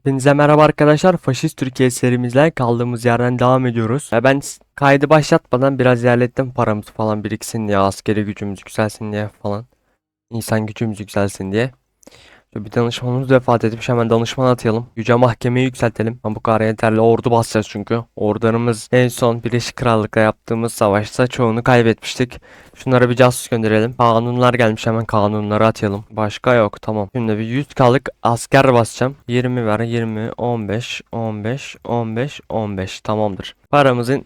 Hepinize merhaba arkadaşlar. Faşist Türkiye serimizle kaldığımız yerden devam ediyoruz. Ya ben kaydı başlatmadan biraz ilerlettim paramız falan biriksin diye, askeri gücümüz yükselsin diye falan. İnsan gücümüz yükselsin diye. Bir danışmanımız vefat etmiş hemen danışman atayalım. Yüce mahkemeyi yükseltelim. Bu kadar yeterli ordu basacağız çünkü. Ordularımız en son Birleşik Krallık'la yaptığımız savaşta çoğunu kaybetmiştik. Şunlara bir casus gönderelim. Kanunlar gelmiş hemen kanunları atayalım. Başka yok tamam. Şimdi bir 100K'lık asker basacağım. 20 ver 20 15 15 15 15 tamamdır. Paramızın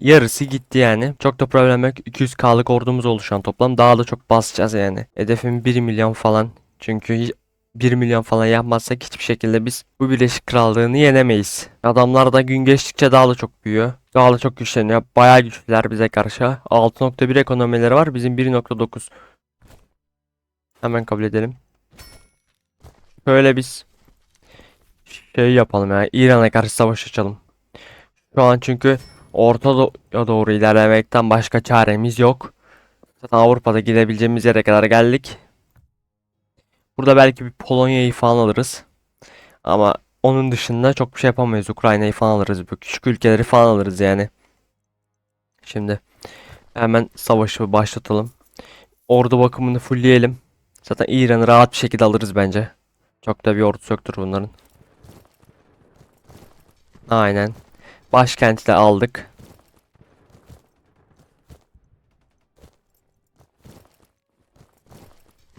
yarısı gitti yani. Çok da problem yok. 200K'lık ordumuz oldu şu an toplam. Daha da çok basacağız yani. Hedefim 1 milyon falan. Çünkü 1 milyon falan yapmazsak hiçbir şekilde biz bu Birleşik Krallığını yenemeyiz. Adamlar da gün geçtikçe daha da çok büyüyor. Daha da çok güçleniyor. Bayağı güçlüler bize karşı. 6.1 ekonomileri var. Bizim 1.9. Hemen kabul edelim. Şöyle biz şey yapalım ya. İran'a karşı savaş açalım. Şu an çünkü Orta Doğu'ya doğru ilerlemekten başka çaremiz yok. Zaten Avrupa'da gidebileceğimiz yere kadar geldik. Burada belki bir Polonya'yı falan alırız. Ama onun dışında çok bir şey yapamayız. Ukrayna'yı falan alırız. Bu küçük ülkeleri falan alırız yani. Şimdi hemen savaşı başlatalım. Ordu bakımını fullleyelim. Zaten İran'ı rahat bir şekilde alırız bence. Çok da bir ordusu yoktur bunların. Aynen. Başkenti de aldık.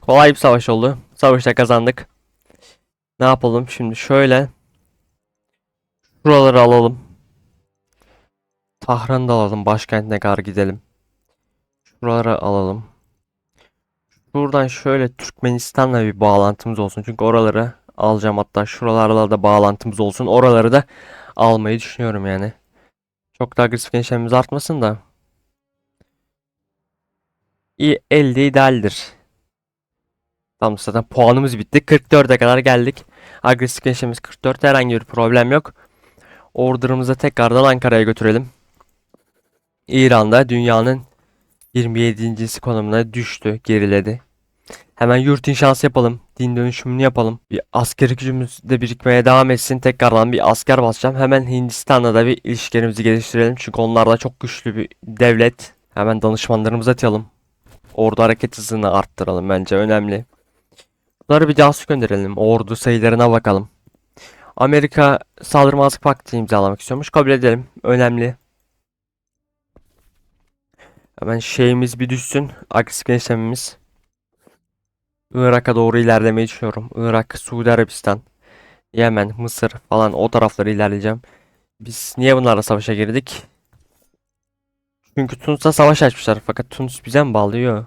Kolay bir savaş oldu. Savaşta kazandık. Ne yapalım şimdi şöyle. Şuraları alalım. Tahran'ı da alalım. Başkentine kadar gidelim. Şuraları alalım. Buradan şöyle Türkmenistan'la bir bağlantımız olsun. Çünkü oraları alacağım hatta şuralarla da bağlantımız olsun. Oraları da almayı düşünüyorum yani. Çok da agresif gençlerimiz artmasın da. İyi, elde idealdir. Tamam zaten puanımız bitti. 44'e kadar geldik. Agresif gençlerimiz 44 herhangi bir problem yok. Order'ımızı tekrardan Ankara'ya götürelim. İran'da dünyanın 27. konumuna düştü, geriledi. Hemen yurt inşası yapalım. Din dönüşümünü yapalım. Bir askeri gücümüz de birikmeye devam etsin. Tekrardan bir asker basacağım. Hemen Hindistan'la da bir ilişkilerimizi geliştirelim. Çünkü onlar da çok güçlü bir devlet. Hemen danışmanlarımızı atayalım. Ordu hareket hızını arttıralım bence önemli. Bunları bir casus gönderelim. Ordu sayılarına bakalım. Amerika saldırmazlık paktı imzalamak istiyormuş. Kabul edelim. Önemli. Hemen şeyimiz bir düşsün. Agresif genişlememiz. Irak'a doğru ilerlemeyi düşünüyorum. Irak, Suudi Arabistan, Yemen, Mısır falan o tarafları ilerleyeceğim. Biz niye bunlarla savaşa girdik? Çünkü Tunus'la savaş açmışlar. Fakat Tunus bize mi bağlıyor?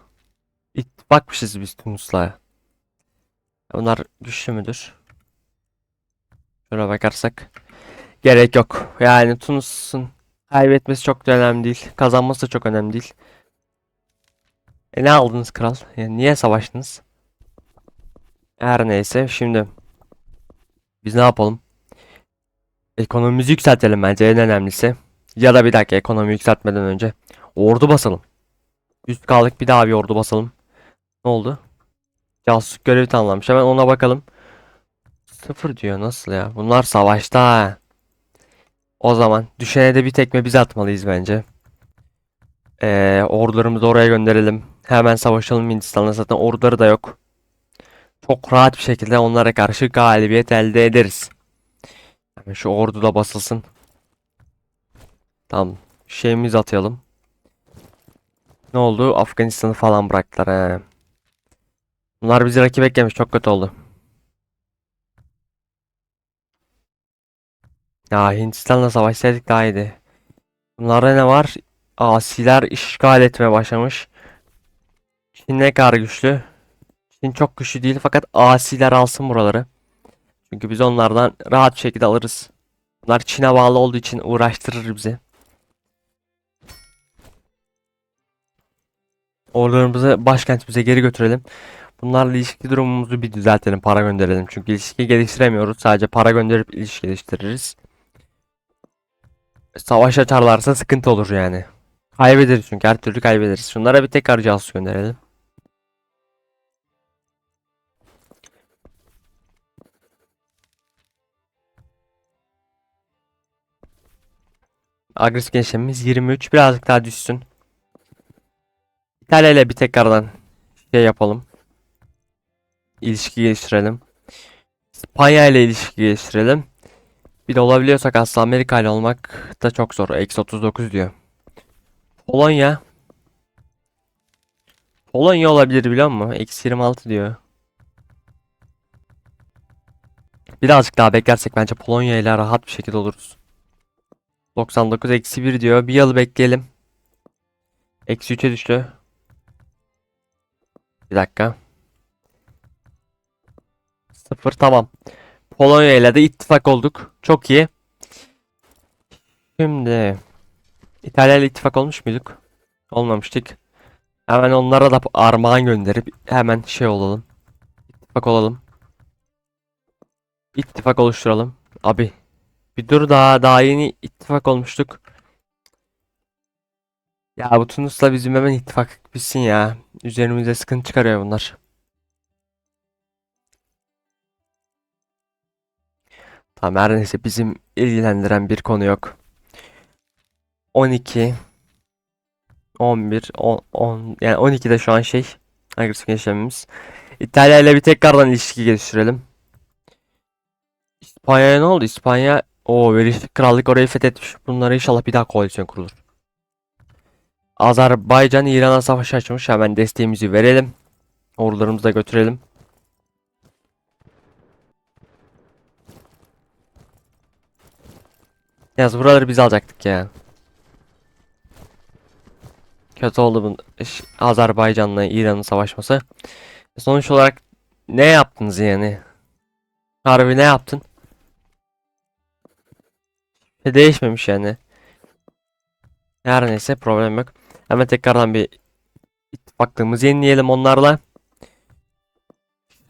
İttifakmışız biz Tunus'la. Bunlar güçlü müdür? Şöyle bakarsak. Gerek yok. Yani Tunus'un kaybetmesi çok da önemli değil. Kazanması da çok önemli değil. E ne aldınız kral? Yani niye savaştınız? Her neyse şimdi biz ne yapalım? Ekonomimizi yükseltelim bence en önemlisi. Ya da bir dakika ekonomi yükseltmeden önce ordu basalım. 100K'lık bir daha bir ordu basalım. Ne oldu? Casusluk görevi tamamlanmış. Hemen ona bakalım. Sıfır diyor nasıl ya? Bunlar savaşta. O zaman düşene de bir tekme biz atmalıyız bence. Ee, ordularımızı oraya gönderelim. Hemen savaşalım Hindistan'la zaten orduları da yok. Çok rahat bir şekilde onlara karşı galibiyet elde ederiz. Hemen şu ordu da basılsın. Tamam. Şeyimizi atayalım. Ne oldu? Afganistan'ı falan bıraktılar he. Bunlar bizi rakip eklemiş. Çok kötü oldu. Ya Hindistan'la savaşsaydık daha iyiydi. Bunlarda ne var? Asiler işgal etmeye başlamış. Çin ne kadar güçlü? Çin çok güçlü değil fakat asiler alsın buraları. Çünkü biz onlardan rahat şekilde alırız. Bunlar Çin'e bağlı olduğu için uğraştırır bizi. Ordularımızı başkentimize geri götürelim. Bunlarla ilişki durumumuzu bir düzeltelim. Para gönderelim. Çünkü ilişki geliştiremiyoruz. Sadece para gönderip ilişki geliştiririz. Savaş açarlarsa sıkıntı olur yani. Kaybederiz çünkü her türlü kaybederiz. Şunlara bir tekrar casus gönderelim. Agresif gençlememiz 23. Birazcık daha düşsün. İtalya ile bir tekrardan şey yapalım. İlişki geliştirelim. İspanya ile ilişki geliştirelim. Bir de olabiliyorsak aslında Amerika ile olmak da çok zor. Eksi 39 diyor. Polonya. Polonya olabilir biliyor musun? Eksi 26 diyor. Birazcık daha beklersek bence Polonya ile rahat bir şekilde oluruz. 99 eksi 1 diyor. Bir yıl bekleyelim. Eksi 3'e düştü. Bir dakika. 0 tamam. Polonya ile de ittifak olduk. Çok iyi. Şimdi İtalya ile ittifak olmuş muyduk? Olmamıştık. Hemen onlara da armağan gönderip hemen şey olalım. İttifak olalım. İttifak oluşturalım. Abi bir dur daha daha yeni ittifak olmuştuk. Ya bu Tunus'la bizim hemen ittifak bitsin ya. Üzerimize sıkıntı çıkarıyor bunlar. Tamam her neyse bizim ilgilendiren bir konu yok. 12 11 10, 10 yani 12'de şu an şey agresif genişlememiz. İtalya ile bir tekrardan ilişki geliştirelim. İspanya'ya ne oldu? İspanya o Birleşik Krallık orayı fethetmiş. Bunlara inşallah bir daha koalisyon kurulur. Azerbaycan İran'a savaş açmış. Hemen desteğimizi verelim. Ordularımızı da götürelim. Yaz buraları biz alacaktık ya. Kötü oldu bu Azerbaycan'la İran'ın savaşması. Sonuç olarak ne yaptınız yani? Harbi ne yaptın? E, Değişmemiş yani. Her neyse problem yok. Hemen tekrardan bir ittifaklığımızı yenileyelim onlarla.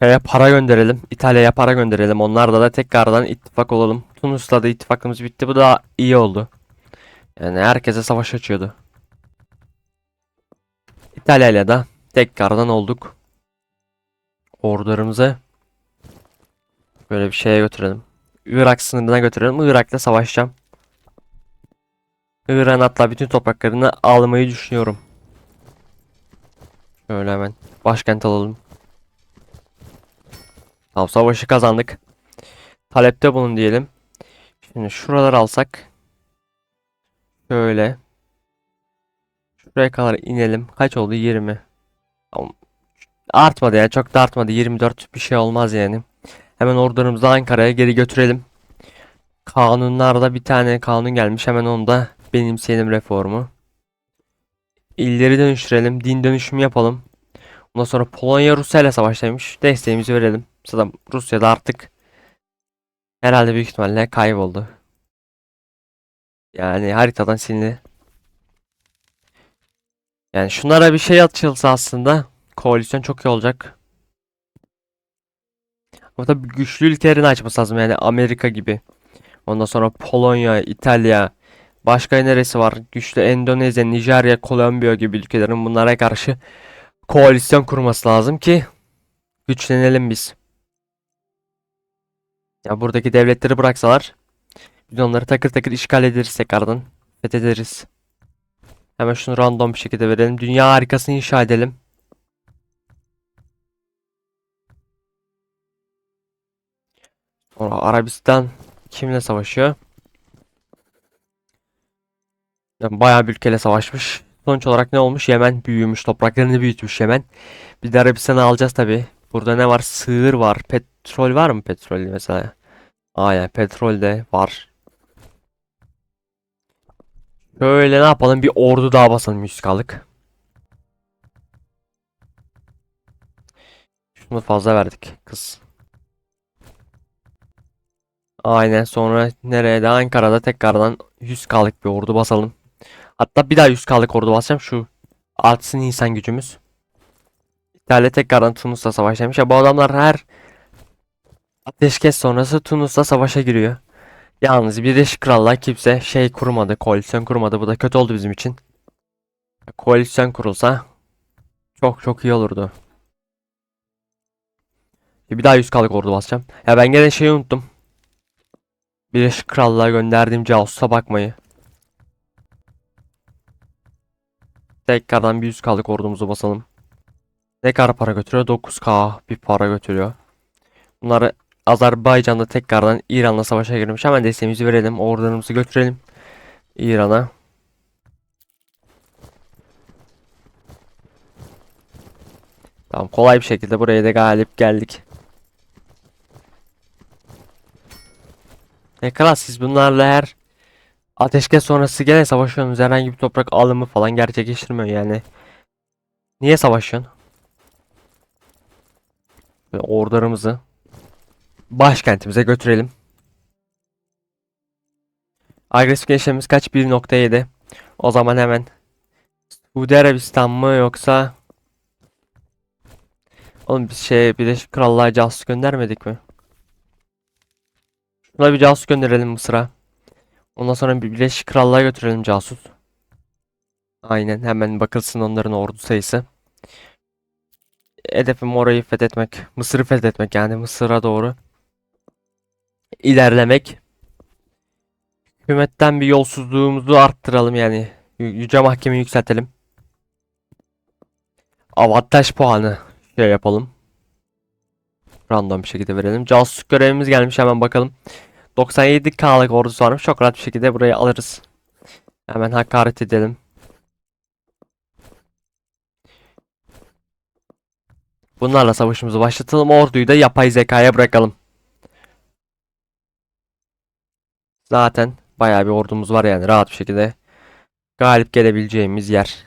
Şeye para gönderelim. İtalya'ya para gönderelim. Onlarla da tekrardan ittifak olalım. Tunus'la da ittifakımız bitti. Bu da iyi oldu. Yani herkese savaş açıyordu. İtalya'yla da tekrardan olduk. Ordularımızı böyle bir şeye götürelim. Irak sınırına götürelim. Irak'la savaşacağım. Irak'ın hatta bütün topraklarını almayı düşünüyorum. Şöyle hemen başkent alalım. Tamam savaşı kazandık. Talepte bulun diyelim. Şimdi şuraları alsak. Şöyle. Şuraya kadar inelim. Kaç oldu? 20. Tamam. Artmadı yani çok da artmadı. 24 bir şey olmaz yani. Hemen ordularımızı Ankara'ya geri götürelim. Kanunlarda bir tane kanun gelmiş. Hemen onu da benimseyelim reformu. İlleri dönüştürelim. Din dönüşümü yapalım. Ondan sonra Polonya Rusya ile savaştaymış. Desteğimizi verelim. Zaten Rusya'da artık herhalde büyük ihtimalle kayboldu. Yani haritadan silindi. Yani şunlara bir şey açılsa aslında koalisyon çok iyi olacak. Ama tabii güçlü ülkelerin açması lazım yani Amerika gibi. Ondan sonra Polonya, İtalya, başka neresi var? Güçlü Endonezya, Nijerya, Kolombiya gibi ülkelerin bunlara karşı koalisyon kurması lazım ki güçlenelim biz. Ya buradaki devletleri bıraksalar biz onları takır takır işgal ederiz tekrardan. Fethederiz. Hemen şunu random bir şekilde verelim. Dünya harikasını inşa edelim. Sonra Arabistan kimle savaşıyor? Yani bayağı bir ülkeyle savaşmış. Sonuç olarak ne olmuş? Yemen büyümüş. Topraklarını büyütmüş Yemen. Bir de Arabistan'ı alacağız tabi. Burada ne var? Sığır var. Petrol var mı petrol mesela? Aynen petrol de var. Şöyle ne yapalım? Bir ordu daha basalım 100k'lık. Şunu fazla verdik kız. Aynen sonra nereye de Ankara'da tekrardan 100k'lık bir ordu basalım. Hatta bir daha 100k'lık ordu basacağım şu artsın insan gücümüz. İtalya tekrardan Tunus'la savaşlamış. Ya bu adamlar her ateşkes sonrası Tunus'la savaşa giriyor. Yalnız Birleşik Krallığa kimse şey kurmadı, koalisyon kurmadı. Bu da kötü oldu bizim için. Koalisyon kurulsa çok çok iyi olurdu. Bir daha 100k'lık ordu basacağım. Ya ben gene şeyi unuttum. Birleşik Krallığa gönderdiğim casusa bakmayı. Tekrardan bir 100 kaldık ordumuzu basalım. Ne para götürüyor? 9k bir para götürüyor. Bunları Azerbaycan'da tekrardan İran'la savaşa girmiş. Hemen desteğimizi verelim. Ordularımızı götürelim. İran'a. Tamam kolay bir şekilde buraya da galip geldik. Ne kadar siz bunlarla her ateşkes sonrası gene savaşıyorsunuz. Herhangi bir toprak alımı falan gerçekleştirmiyor yani. Niye savaşıyorsun? Ve ordularımızı başkentimize götürelim. Agresif gençlerimiz kaç? 1.7. O zaman hemen Suudi Arabistan mı yoksa Oğlum biz şey Birleşik Krallığa casus göndermedik mi? Şuna bir casus gönderelim Mısır'a. Ondan sonra bir Birleşik Krallığa götürelim casus. Aynen hemen bakılsın onların ordu sayısı. Hedefim orayı fethetmek. Mısır'ı fethetmek yani Mısır'a doğru. ilerlemek. Hükümetten bir yolsuzluğumuzu arttıralım yani. Yü- Yüce Mahkemeyi yükseltelim. Avantaj puanı şey yapalım. Random bir şekilde verelim. Casusluk görevimiz gelmiş hemen bakalım. 97K'lık ordusu varmış. Çok rahat bir şekilde burayı alırız. Hemen hakaret edelim. Bunlarla savaşımızı başlatalım. Orduyu da yapay zekaya bırakalım. Zaten bayağı bir ordumuz var yani rahat bir şekilde galip gelebileceğimiz yer.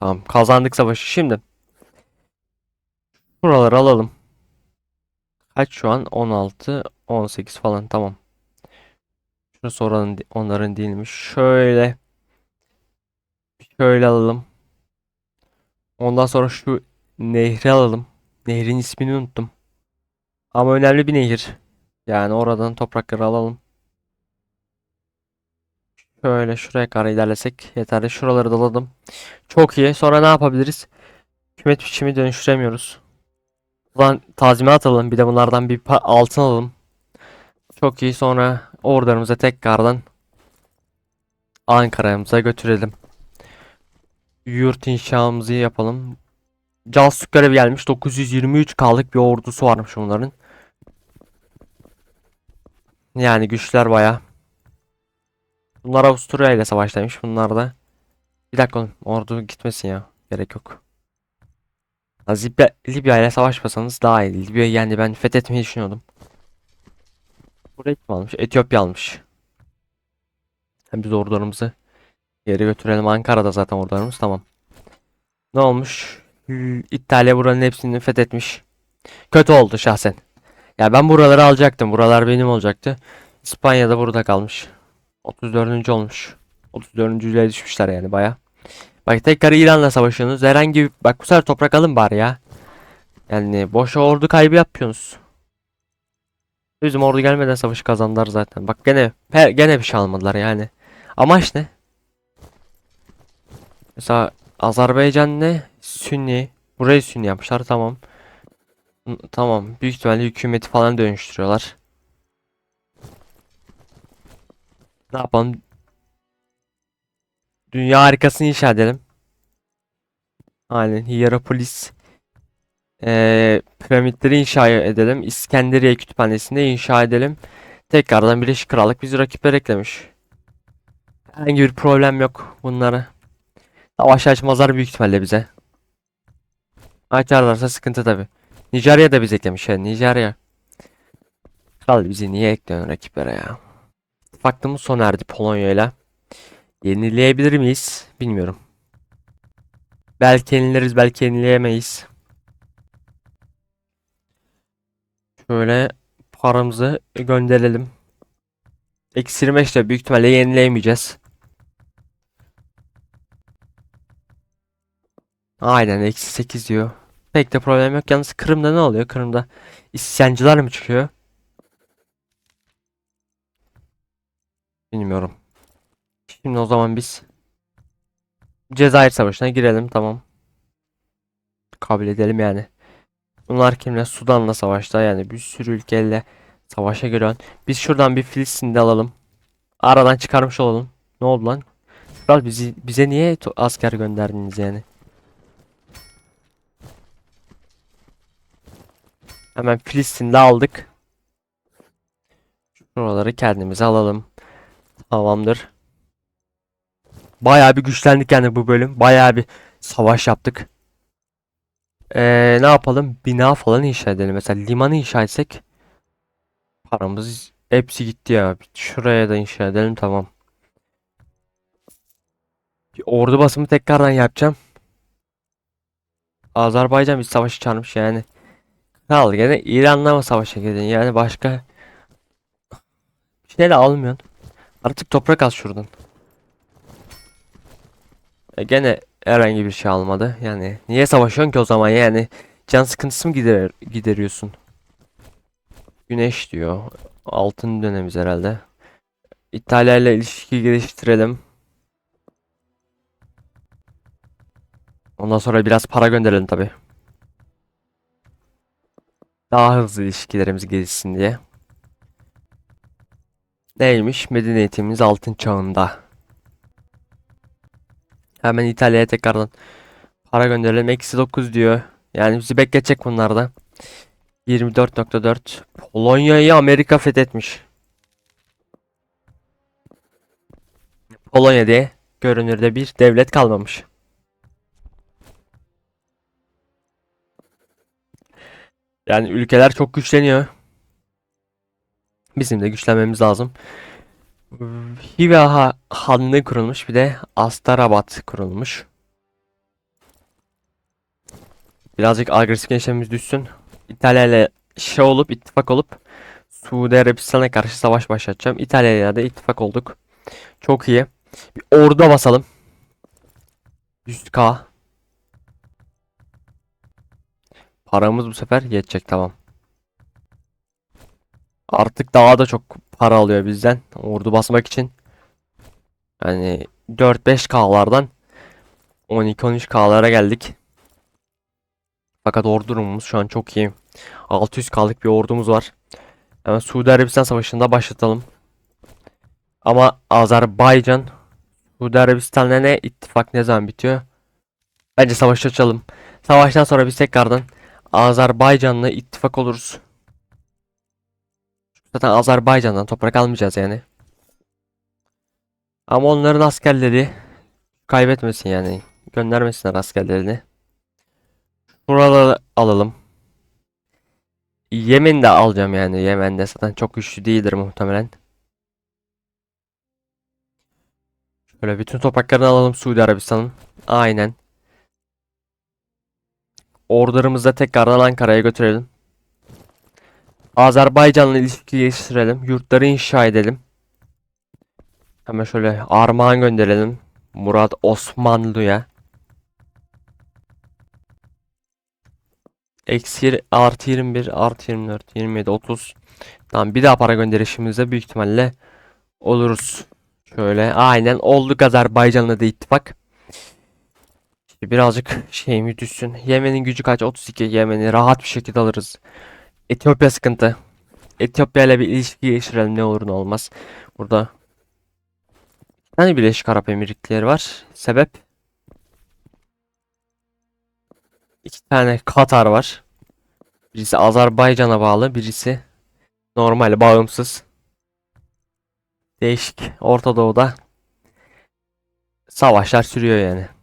Tamam kazandık savaşı. Şimdi buraları alalım. Kaç şu an? 16, 18 falan tamam. Şurası oranın, onların değilmiş. Şöyle şöyle alalım. Ondan sonra şu nehri alalım. Nehrin ismini unuttum. Ama önemli bir nehir. Yani oradan toprakları alalım. Şöyle şuraya kadar ilerlesek yeterli. Şuraları daladım. Çok iyi. Sonra ne yapabiliriz? Hükümet biçimi dönüştüremiyoruz. Ulan tazminat alalım. Bir de bunlardan bir altın alalım. Çok iyi. Sonra ordularımıza tekrardan Ankara'mıza götürelim. Yurt inşamızı yapalım. Casus görevi gelmiş. 923 K'lık bir ordusu varmış onların. Yani güçler baya. Bunlar Avusturya ile savaştaymış. Bunlar da bir dakika oğlum. Ordu gitmesin ya. Gerek yok. Libya, Libya ile savaşmasanız daha iyi. Libya yani ben fethetmeyi düşünüyordum. Burayı kim almış? Etiyopya almış. Hem biz ordularımızı geri götürelim. Ankara'da zaten ordularımız tamam. Ne olmuş? Hü, İtalya buranın hepsini fethetmiş. Kötü oldu şahsen. Ya ben buraları alacaktım. Buralar benim olacaktı. İspanya'da burada kalmış. 34. olmuş. 34. yüzyıla düşmüşler yani baya. Bak tekrar İran'la savaşıyorsunuz. Herhangi bir... Bak bu sefer toprak alın bari ya. Yani boşa ordu kaybı yapıyorsunuz. Bizim ordu gelmeden savaşı kazandılar zaten. Bak gene pe- gene bir şey almadılar yani. Amaç ne? Mesela Azerbaycan ne? Sünni. Burayı Sünni yapmışlar tamam. Tamam. Büyük ihtimalle hükümeti falan dönüştürüyorlar. Ne yapalım? Dünya harikasını inşa edelim. Aynen. Hierapolis. Ee, piramitleri inşa edelim. İskenderiye kütüphanesini de inşa edelim. Tekrardan Birleşik Krallık bizi rakipler eklemiş. Herhangi bir problem yok bunlara. Savaş açmazlar büyük ihtimalle bize. Açarlarsa sıkıntı tabi. Nijerya da bizi eklemiş yani Nijerya. Kral bizi niye ekliyorsun rakiplere ya? İttifakımız sona erdi Polonya'yla. Yenileyebilir miyiz? Bilmiyorum. Belki yenileriz, belki yenileyemeyiz. Şöyle paramızı gönderelim. Eksi 25 de büyük ihtimalle yenileyemeyeceğiz. Aynen eksi 8 diyor. Pek de problem yok. Yalnız Kırım'da ne oluyor? Kırım'da isyancılar mı çıkıyor? Bilmiyorum. Şimdi o zaman biz Cezayir Savaşı'na girelim tamam. Kabul edelim yani. Bunlar kimle? Sudan'la savaşta yani bir sürü ülkeyle savaşa giriyor. Biz şuradan bir Filistin'de alalım. Aradan çıkarmış olalım. Ne oldu lan? Kral bizi bize niye asker gönderdiniz yani? Hemen Filistin'de aldık. Şuraları kendimize alalım. Tamamdır. Bayağı bir güçlendik yani bu bölüm. Bayağı bir savaş yaptık. Ee, ne yapalım? Bina falan inşa edelim. Mesela limanı inşa etsek paramız hepsi gitti ya. Şuraya da inşa edelim tamam. Bir ordu basımı tekrardan yapacağım. Azerbaycan bir savaşı çağırmış yani. Kral gene İran'la mı savaşa girdin? Yani başka bir şey de almıyorsun. Artık toprak al şuradan. E gene herhangi bir şey almadı. Yani niye savaşıyorsun ki o zaman yani? Can sıkıntısı mı gider gideriyorsun? Güneş diyor. Altın dönemiz herhalde. İtalya ile ilişki geliştirelim. Ondan sonra biraz para gönderelim tabi. Daha hızlı ilişkilerimiz gelişsin diye. Neymiş? Medeniyetimiz altın çağında. Hemen İtalya'ya tekrardan para gönderelim. Eksi 9 diyor. Yani bizi bekletecek bunlar da. 24.4 Polonya'yı Amerika fethetmiş. Polonya diye görünürde bir devlet kalmamış. Yani ülkeler çok güçleniyor. Bizim de güçlenmemiz lazım. Hive Ha- Hanlığı kurulmuş. Bir de Astarabat kurulmuş. Birazcık agresif gençlerimiz düşsün. İtalya ile şey olup ittifak olup Suudi Arabistan'a karşı savaş başlatacağım. İtalya ile de ittifak olduk. Çok iyi. Bir ordu basalım. 100k. Paramız bu sefer yetecek tamam. Artık daha da çok para alıyor bizden ordu basmak için. Yani 4-5K'lardan 12-13K'lara geldik. Fakat ordu durumumuz şu an çok iyi. 600K'lık bir ordumuz var. Hemen Suudi Arabistan Savaşı'nda başlatalım. Ama Azerbaycan Suudi Arabistan'la ne ittifak ne zaman bitiyor? Bence savaş açalım. Savaştan sonra biz tekrardan Azerbaycan'la ittifak oluruz. Zaten Azerbaycan'dan toprak almayacağız yani. Ama onların askerleri kaybetmesin yani. Göndermesinler askerlerini. Buraları alalım. Yemen'i de alacağım yani. Yemen'de zaten çok güçlü değildir muhtemelen. Şöyle bütün topraklarını alalım Suudi Arabistan'ın. Aynen. Ordularımızı da tekrardan Ankara'ya götürelim. Azerbaycan'la ilişki geliştirelim. Yurtları inşa edelim. Hemen şöyle armağan gönderelim. Murat Osmanlı'ya. Eksi artı 21 artı 24 27 30 Tamam bir daha para gönderişimizde büyük ihtimalle oluruz. Şöyle aynen olduk Azerbaycan'la da ittifak. İşte birazcık şeyimi düşsün. Yemen'in gücü kaç? 32. Yemen'i rahat bir şekilde alırız. Etiyopya sıkıntı. Etiyopya ile bir ilişki geliştirelim ne olur ne olmaz. Burada tane Birleşik Arap Emirlikleri var. Sebep? İki tane Katar var. Birisi Azerbaycan'a bağlı, birisi normal bağımsız. Değişik. Orta Doğu'da savaşlar sürüyor yani.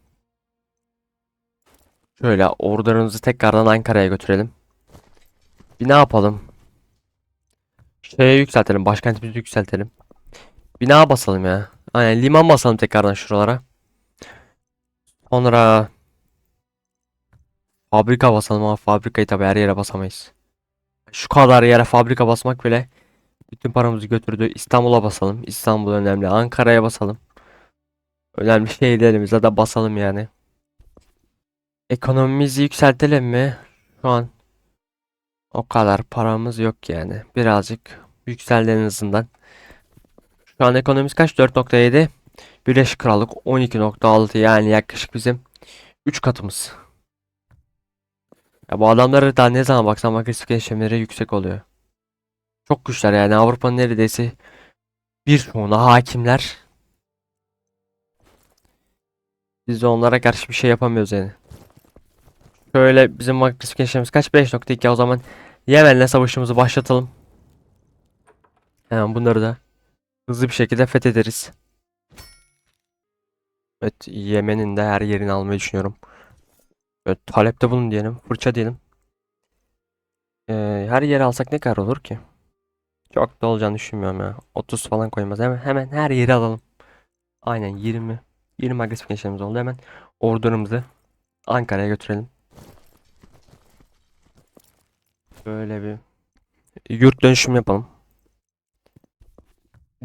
Şöyle ordularımızı tekrardan Ankara'ya götürelim. Bir ne yapalım? Şeye yükseltelim. Başkentimizi yükseltelim. Bina basalım ya. Aynen liman basalım tekrardan şuralara. Sonra fabrika basalım ama fabrikayı tabii her yere basamayız. Şu kadar yere fabrika basmak bile bütün paramızı götürdü. İstanbul'a basalım. İstanbul önemli. Ankara'ya basalım. Önemli şehirlerimize de basalım yani. Ekonomimizi yükseltelim mi? Şu an o kadar paramız yok yani. Birazcık yükseldi en azından. Şu an ekonomimiz kaç? 4.7. Birleşik Krallık 12.6 yani yaklaşık bizim 3 katımız. Ya bu adamları daha ne zaman baksam agresif gelişimleri yüksek oluyor. Çok güçler yani Avrupa'nın neredeyse bir çoğuna hakimler. Biz de onlara karşı bir şey yapamıyoruz yani. Şöyle bizim agresif gençlerimiz kaç? 5.2 o zaman Yemen'le savaşımızı başlatalım. Hemen bunları da hızlı bir şekilde fethederiz. Evet Yemen'in de her yerini almayı düşünüyorum. Evet talepte bulun diyelim. Fırça diyelim. Ee, her yeri alsak ne kadar olur ki? Çok da olacağını düşünmüyorum ya. 30 falan koymaz. Hemen hemen her yeri alalım. Aynen 20. 20 agresif gençlerimiz oldu. Hemen ordularımızı Ankara'ya götürelim. Böyle bir yurt dönüşüm yapalım.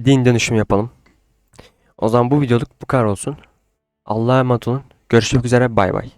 Din dönüşüm yapalım. O zaman bu videoluk bu kadar olsun. Allah'a emanet olun. Görüşmek üzere. Bay bay.